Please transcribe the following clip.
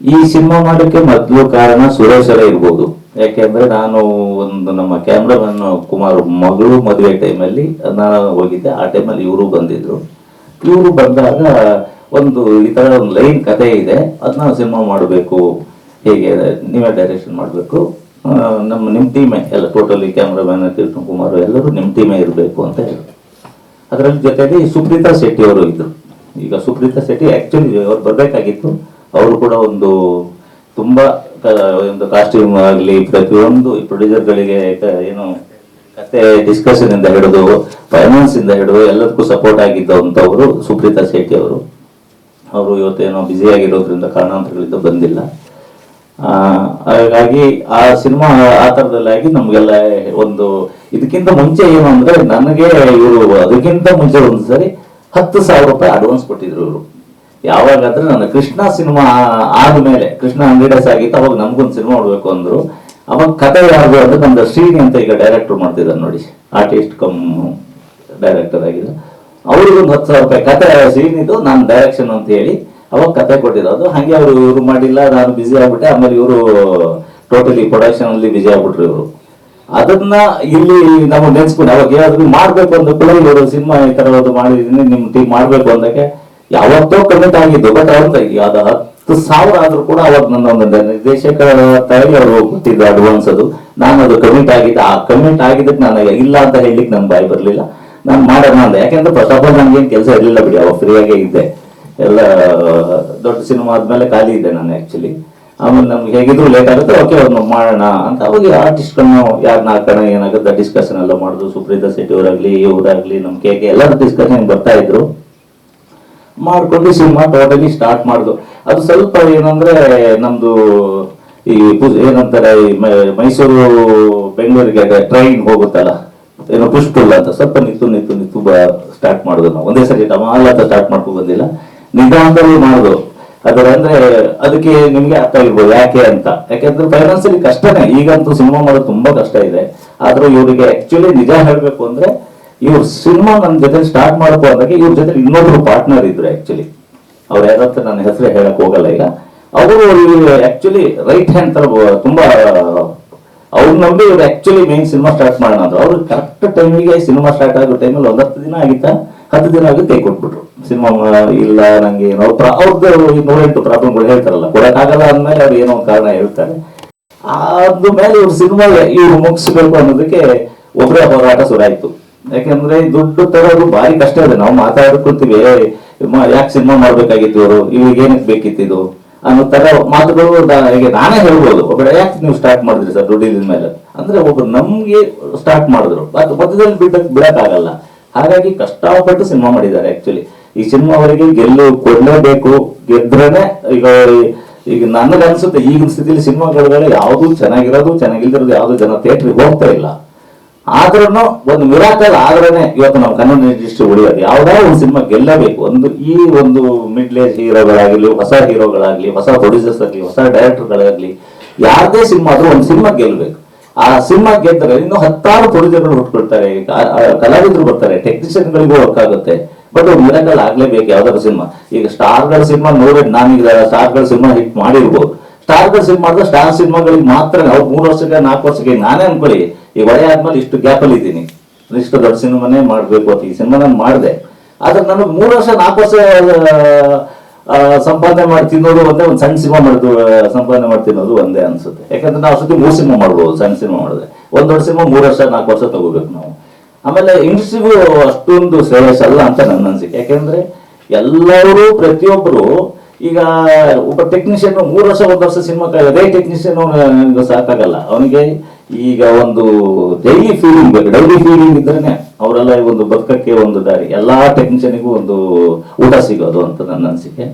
ಈ ಸಿನಿಮಾ ಮಾಡೋಕ್ಕೆ ಮೊದಲು ಕಾರಣ ಸುರೇಶರೇ ಇರ್ಬೋದು. ಯಾಕೆಂದ್ರೆ ನಾನು ಒಂದು ನಮ್ಮ ಕ್ಯಾಮ್ರಾಮನ್ ಕುಮಾರ್ ಮಗಳು ಮದುವೆ ಟೈಮಲ್ಲಿ ನಾನು ಹೋಗಿದ್ದೆ. ಆ ಟೈಮಲ್ಲಿ ಇವರು ಬಂದಿದ್ರು. ಇವರು ಬಂದಾಗ ಒಂದು ಈ ತರ ಒಂದು ಲೈನ್ ಕತೆ ಇದೆ. ಅದನ್ನ ಸಿನಿಮಾ ಮಾಡಬೇಕು. ಹೇಗೆ ನೀವೇ ಡೈರೆಕ್ಷನ್ ಮಾಡಬೇಕು. ನಮ್ಮ ನಿಮ್ಮ ಟೀಮೇ ಎಲ್ಲ ಟೋಟಲಿ ಕ್ಯಾಮ್ರಾಮನ್ ಕೃಷ್ಣ ಕುಮಾರ್ ಎಲ್ಲರೂ ನಿಮ್ಮ ಟೀಮೇ ಇರಬೇಕು ಅಂತ ಹೇಳಿ. ಅದರಲ್ಲಿ ಜೊತೆಗೆ ಸುಪ್ರೀತಾ ಶೆಟ್ಟಿ ಅವರು ಇದ್ರು. ಈಗ ಸುಪ್ರೀತಾ ಶೆಟ್ಟಿ ಆಕ್ಚುಲಿ ಅವ್ರು ಬರಬೇಕಾಗಿತ್ತು. ಅವರು ಕೂಡ ಒಂದು ತುಂಬಾ ಒಂದು ಕಾಸ್ಟ್ಯೂಮ್ ಆಗಲಿ, ಪ್ರತಿಯೊಂದು ಪ್ರೊಡ್ಯೂಸರ್ಗಳಿಗೆ ಏನು, ಕತೆ ಡಿಸ್ಕಷನ್ ಇಂದ ಹಿಡಿದು ಫೈನಾನ್ಸ್ ಇಂದ ಹಿಡಿದು ಎಲ್ಲದಕ್ಕೂ ಸಪೋರ್ಟ್ ಆಗಿದ್ದವಂಥವರು ಸುಪ್ರೀತಾ ಶೆಟ್ಟಿ ಅವರು. ಅವರು ಇವತ್ತೇನೋ ಬ್ಯುಸಿ ಆಗಿರೋದ್ರಿಂದ ಕಾರಣಾಂತರಗಳಿಂದ ಬಂದಿಲ್ಲ. ಹಾಗಾಗಿ ಆ ಸಿನಿಮಾ, ಆ ತರದಲ್ಲಾಗಿ ನಮಗೆಲ್ಲ ಒಂದು, ಇದಕ್ಕಿಂತ ಮುಂಚೆ ಏನು ಅಂದ್ರೆ ನನಗೆ ಇವರು ಅದಕ್ಕಿಂತ ಮುಂಚೆ ಒಂದು ಸರಿ ಹತ್ತು ಸಾವಿರ ರೂಪಾಯಿ ಅಡ್ವಾನ್ಸ್ ಕೊಟ್ಟಿದ್ರು ಇವರು. ಯಾವಾಗಾದ್ರೆ ನಾನು ಕೃಷ್ಣ ಸಿನಿಮಾ ಆದ್ಮೇಲೆ ಕೃಷ್ಣ ಹಂಡ್ರೆಡ್ ಡೇಸ್ ಆಗಿತ್ತು, ಅವಾಗ ನಮ್ಗೊಂದು ಸಿನಿಮಾ ನೋಡ್ಬೇಕು ಅಂದ್ರು. ಅವಾಗ ಕತೆ ಯಾರು ಅಂದ್ರೆ ನಮ್ದು ಶ್ರೀನಿ ಅಂತ ಈಗ ಡೈರೆಕ್ಟರ್ ಮಾಡ್ತಿದ್ದಾರೆ ನೋಡಿ ಆರ್ಟಿಸ್ಟ್ ಕಮ್ ಡೈರೆಕ್ಟರ್ ಆಗಿದೆ ಅವ್ರಿಗೊಂದು ಹತ್ತು ಸಾವಿರ ರೂಪಾಯಿ ಕತೆ ಶ್ರೀನಿದು ನಾನು ಡೈರೆಕ್ಷನ್ ಅಂತ ಹೇಳಿ ಅವಾಗ ಕತೆ ಕೊಟ್ಟಿರೋದು ಹಾಗೆ ಅವರು ಇವರು ಮಾಡಿಲ್ಲ, ನಾನು ಬ್ಯುಸಿ ಆಗ್ಬಿಟ್ಟೆ, ಆಮೇಲೆ ಇವರು ಟೋಟಲಿ ಪ್ರೊಡಕ್ಷನ್ ಅಲ್ಲಿ ಬ್ಯುಸಿ ಆಗ್ಬಿಟ್ರು ಇವರು. ಅದನ್ನ ಇಲ್ಲಿ ನಾವು ನೆನ್ಸ್ಕೊಂಡು, ಅವಾಗ ಯಾವ್ದು ಮಾಡ್ಬೇಕು ಅಂತ ಕೂಡ ಇವರು ಸಿನಿಮಾ ಈ ಒಂದು ಮಾಡಿದೀನಿ, ನಿಮ್ ಟೀಮ್ ಮಾಡ್ಬೇಕು ಅಂದಕ್ಕೆ ಯಾವತ್ತೋ ಕಮಿಟ್ ಆಗಿದ್ದು ಬಟ್ ಅವ್ರ ಯಾವ್ದು ಹತ್ತು ಸಾವಿರ ಆದ್ರೂ ಕೂಡ ಅವಾಗ ನನ್ನ ಒಂದು ನಿರ್ದೇಶಕರ ತಾಯಿ ಅವರು ಕೊಟ್ಟಿದ್ದು ಅಡ್ವಾನ್ಸ್ ಅದು. ನಾನು ಅದು ಕಮಿಟ್ ಆಗಿದ್ದೆ. ಆ ಕಮಿಟ್ ಆಗಿದ್ದಕ್ಕೆ ನಾನು ಇಲ್ಲ ಅಂತ ಹೇಳಲಿಕ್ಕೆ ನನ್ ಬಾಯಿ ಬರ್ಲಿಲ್ಲ. ನಾನು ಮಾಡೋಣ ಅಂದೆ. ಯಾಕೆಂದ್ರೆ ಫಸ್ಟ್ ಆಫ್ ಆಲ್ ನನಗೇನು ಕೆಲಸ ಇರಲಿಲ್ಲ ಬಿಡಿ. ಅವಾಗ ಫ್ರೀಯಾಗೇ ಇದ್ದೆ. ಎಲ್ಲ, ದೊಡ್ಡ ಸಿನಿಮಾ ಆದ್ಮೇಲೆ ಖಾಲಿ ಇದ್ದೆ ನಾನು ಆ್ಯಕ್ಚುಲಿ ಆಮೇಲೆ ನಮ್ಗೆ ಹೇಗಿದ್ರು ಲೇಟ್ ಆಗುತ್ತೆ. ಓಕೆ ಅವ್ರನ್ನ ಮಾಡೋಣ ಅಂತ ಅವಾಗ ಆರ್ಟಿಸ್ಟ್ಗಳನ್ನ ಯಾರನ್ನ ಹಾಕೋಣ, ಏನಾಗುತ್ತೆ ಡಿಸ್ಕಷನ್ ಎಲ್ಲ ಮಾಡುದು. ಸುಪ್ರೀತಾ ಶೆಟ್ಟಿ ಅವರಾಗ್ಲಿ, ಇವರಾಗ್ಲಿ, ನಮ್ ಕೆ ಎಲ್ಲರೂ ಡಿಸ್ಕಷನ್ ಬರ್ತಾ ಇದ್ರು. ಮಾಡ್ಕೊಂಡು ಸಿನಿಮಾ ಟೋಟಲಿ ಸ್ಟಾರ್ಟ್ ಮಾಡುದು. ಅದು ಸ್ವಲ್ಪ ಏನಂದ್ರೆ ನಮ್ದು ಈ ಏನಂತಾರೆ ಮೈಸೂರು, ಬೆಂಗಳೂರಿಗೆ ಟ್ರೈನ್ ಹೋಗುತ್ತಲ್ಲ, ಏನೋ ಪುಷ್ಟುಲ್ಲ ಅಂತ ಸ್ವಲ್ಪ ನಿಂತು ನಿಂತು ನಿಂತು ಸ್ಟಾರ್ಟ್ ಮಾಡುದು ನಾವು. ಒಂದೇ ಸರಿ ಟಮಾಲ್ ಅಂತ ಸ್ಟಾರ್ಟ್ ಮಾಡ್ಕೊಂಡು ಬಂದಿಲ್ಲ. ನಿಧಾನದಲ್ಲಿ ಮಾಡುದು. ಅದರ ಅಂದ್ರೆ ಅದಕ್ಕೆ ನಿಮ್ಗೆ ಅರ್ಥ ಆಗಿರ್ಬೋದು ಯಾಕೆ ಅಂತ. ಯಾಕೆಂದ್ರೆ ಫೈನಾನ್ಸಿಯಲಿ ಕಷ್ಟನೇ. ಈಗಂತೂ ಸಿನಿಮಾ ಮಾಡೋದು ತುಂಬಾ ಕಷ್ಟ ಇದೆ. ಆದ್ರೂ ಇವರಿಗೆ ಆಕ್ಚುಲಿ ನಿಜ ಹೇಳ್ಬೇಕು ಅಂದ್ರೆ ಇವ್ರು ಸಿನಿಮಾ ನನ್ನ ಜೊತೆ ಸ್ಟಾರ್ಟ್ ಮಾಡಬೇಕು ಅಂದಾಗ ಇವ್ರ ಜೊತೆ ಇನ್ನೊಬ್ರು ಪಾರ್ಟ್ನರ್ ಇದ್ರು ಆಕ್ಚುಲಿ ಅವ್ರು ಯಾರತ್ರ ನನ್ನ ಹೆಸರು ಹೇಳಕ್ ಹೋಗಲ್ಲ ಈಗ. ಅವರು ಆಕ್ಚುಲಿ ರೈಟ್ ಹ್ಯಾಂಡ್ ತರ ತುಂಬಾ, ಅವ್ರು ನಂಬಿ ಇವ್ರು ಆಕ್ಚುಲಿ ಮೇನ್ ಸಿನಿಮಾ ಸ್ಟಾರ್ಟ್ ಮಾಡೋಣ ಅವ್ರು ಕರೆಕ್ಟ್ ಟೈಮಿಗೆ ಸಿನಿಮಾ ಸ್ಟಾರ್ಟ್ ಆಗೋ ಟೈಮಲ್ಲಿ ಒಂದ್ ಹತ್ತು ದಿನ ಆಗಿತ್ತಾ, ಹತ್ತು ದಿನ ಆಗಿ ಕೈ ಕೊಟ್ಬಿಟ್ರು ಸಿನಿಮಾ ಇಲ್ಲ, ನಂಗೆ ಏನೋ ಅವ್ರದ್ದು ನೂರೆಂಟು ಪ್ರಾಬ್ಲಮ್ಗಳು ಹೇಳ್ತಾರಲ್ಲ ಕೊಡಕ್ಕಾಗಲ್ಲ ಅಂದ್ಮೇಲೆ ಅವ್ರು ಏನೋ ಒಂದ್ ಕಾರಣ ಹೇಳ್ತಾರೆ. ಅದ್ರ ಮೇಲೆ ಇವ್ರ ಸಿನಿಮಾ ಇವ್ರು ಮುಗಿಸ್ಬೇಕು ಅನ್ನೋದಕ್ಕೆ ಒಬ್ಬರೇ ಹೋರಾಟ ಶುರುವಾಯ್ತು ಯಾಕಂದ್ರೆ ದುಡ್ಡು ತರೋದು ಭಾರಿ ಕಷ್ಟ ಇದೆ ನಾವು ಮಾತಾಡ್ಕೊಂತೀವಿ ಯಾಕೆ ಸಿನಿಮಾ ಮಾಡ್ಬೇಕಾಗಿತ್ತು ಇವರು ಇವ್ರಿಗೆ ಏನಕ್ಕೆ ಬೇಕಿತ್ತು ಇದು? ಅನ್ನೋ ತರ ಮಾತುಗಳು ನಾನೇ ಹೇಳ್ಬೋದು. ಒಬ್ಬ ಯಾಕೆ ನೀವು ಸ್ಟಾರ್ಟ್ ಮಾಡಿದ್ರಿ ಸರ್ ದುಡ್ಡಿದ ಮೇಲೆ? ಅಂದ್ರೆ ಒಬ್ರು ನಮ್ಗೆ ಸ್ಟಾರ್ಟ್ ಮಾಡಿದ್ರು. ಮಧ್ಯದಲ್ಲಿ ಬಿಡಕ್ ಬಿಡಕ್ಕಾಗಲ್ಲ. ಹಾಗಾಗಿ ಕಷ್ಟಪಟ್ಟು ಸಿನಿಮಾ ಮಾಡಿದ್ದಾರೆ ಆಕ್ಚುಲಿ ಈ ಸಿನಿಮಾ ಅವರಿಗೆ ಗೆಲ್ಲು ಕೊಡ್ಲೇಬೇಕು. ಗೆದ್ರೇನೆ ಈಗ ಈಗ ನನಗೆ ಅನ್ಸುತ್ತೆ ಈಗಿನ ಸ್ಥಿತಿಲಿ ಸಿನಿಮಾಗಳು ಯಾವುದು ಚೆನ್ನಾಗಿರೋದು, ಚೆನ್ನಾಗಿಲ್ದಿರೋದು ಯಾವುದು ಜನ ಥಿಯೇಟ್ರಿಗೆ ಹೋಗ್ತಾ ಇಲ್ಲ. ಆದ್ರೂ ಒಂದು ಮಿರಾಕಲ್ ಆದ್ರೇ ಇವತ್ತು ನಾವು ಕನ್ನಡ ಇಂಡಸ್ಟ್ರಿ ಉಳಿಯೋದು. ಯಾವ್ದೋ ಒಂದು ಸಿನಿಮಾ ಗೆಲ್ಲಬೇಕು. ಒಂದು ಈ ಒಂದು ಮಿಡ್ಲ್ ಏಜ್ ಹೀರೋಗಳಾಗಲಿ, ಹೊಸ ಹೀರೋಗಳಾಗ್ಲಿ, ಹೊಸ ಪ್ರೊಡ್ಯೂಸರ್ಸ್ ಆಗಲಿ, ಹೊಸ ಡೈರೆಕ್ಟರ್ಗಳಾಗಲಿ ಯಾವುದೇ ಸಿನಿಮಾ ಆದ್ರೂ ಒಂದು ಸಿನಿಮಾ ಗೆಲ್ಬೇಕು ಆ ಸಿನಿಮಾ ಗೆದ್ದರೆ ಇನ್ನು ಹತ್ತಾರು ಪ್ರೊಡ್ಯೂಸರ್ಗಳು ಹುಟ್ಕೊಳ್ತಾರೆ. ಕಲಾವಿದರು ಬರ್ತಾರೆ. ಟೆಕ್ನಿಷಿಯನ್ಗಳಿಗೂ ವರ್ಕ್ ಆಗುತ್ತೆ ಬಟ್ ಮಿರಾಕಲ್ ಆಗ್ಲೇಬೇಕು ಯಾವ್ದಾದ್ರು ಸಿನಿಮಾ. ಈಗ ಸ್ಟಾರ್ಗಳ ಸಿನಿಮಾ ನೋಡಿ ನಾನೀಗ ಸ್ಟಾರ್ಗಳ ಸಿನಿಮಾ ಹಿಟ್ ಮಾಡಿರ್ಬೋದು. ಸ್ಟಾರ್ಗಳ ಸಿನಿಮಾದ ಸ್ಟಾರ್ ಸಿನಿಮಾಗಳಿಗೆ ಮಾತ್ರ ಅವ್ರು ಮೂರು ವರ್ಷಕ್ಕೆ ನಾಲ್ಕು ವರ್ಷಕ್ಕೆ ನಾನೇ ಅನ್ಕೊಳ್ಳಿ ಈ ಒಳ್ಳೆ ಆದ್ಮೇಲೆ ಇಷ್ಟು ಗ್ಯಾಪ್ ಅಲ್ಲಿ ಇದ್ದೀನಿ. ಇಷ್ಟು ದೊಡ್ಡ ಸಿನಿಮಾನೇ ಮಾಡ್ಬೇಕು ಅಂತ ಈ ಸಿನಿಮಾ ನಾನು ಮಾಡಿದೆ. ಆದ್ರೆ ನನಗೆ ಮೂರು ವರ್ಷ ನಾಲ್ಕು ವರ್ಷ ಸಂಪಾದನೆ ಮಾಡಿ ತಿನ್ನೋದು ಒಂದೇ ಒಂದು ಸಣ್ಣ ಸಿನಿಮಾ ಮಾಡಿದ್ದು ಆ, ಸಂಪಾದನೆ ಮಾಡಿ ತಿನ್ನೋದು ಒಂದೇ ಅನ್ಸುತ್ತೆ. ಯಾಕಂದ್ರೆ ನಾವು ಅಷ್ಟೊತ್ತಿಗೆ ಮೂರು ಸಿನಿಮಾ ಮಾಡ್ಬೋದು ಸಣ್ಣ ಸಿನಿಮಾ ಮಾಡಿದ್ರೆ. ಒಂದು ದೊಡ್ಡ ಸಿನಿಮಾ ಮೂರು ವರ್ಷ ನಾಲ್ಕು ವರ್ಷ ತಗೋಬೇಕು ನಾವು. ಆಮೇಲೆ ಇಂಡಸ್ಟ್ರಿಗೂ ಅಷ್ಟೊಂದು ಶ್ರೇಯಸ್ ಅಲ್ಲ ಅಂತ ನನ್ನ ಅನ್ಸಿಕೆ. ಯಾಕೆಂದ್ರೆ ಎಲ್ಲರೂ ಪ್ರತಿಯೊಬ್ಬರು ಈಗ ಒಬ್ಬ ಟೆಕ್ನಿಷಿಯನ್ ಮೂರು ವರ್ಷ, ಒಂದು ವರ್ಷ ಸಿನಿಮಾ ಅದೇ ಟೆಕ್ನಿಷಿಯನ್ ಸಾಕಾಗಲ್ಲ. ಅವನಿಗೆ ಈಗ ಒಂದು ಡೈಲಿ ಫೀಲಿಂಗ್ ಬೇಕು ಡೈಲಿ ಫೀಲಿಂಗ್ ಇದ್ರೇನೆ ಅವರೆಲ್ಲ ಒಂದು ಬದುಕಕ್ಕೆ ಒಂದು ದಾರಿ. ಎಲ್ಲಾ ಟೆಕ್ನಿಷಿಯನ್ಗೂ ಒಂದು ಊಟ ಸಿಗೋದು ಅಂತ ನನ್ನ ಅನಿಸಿಕೆ.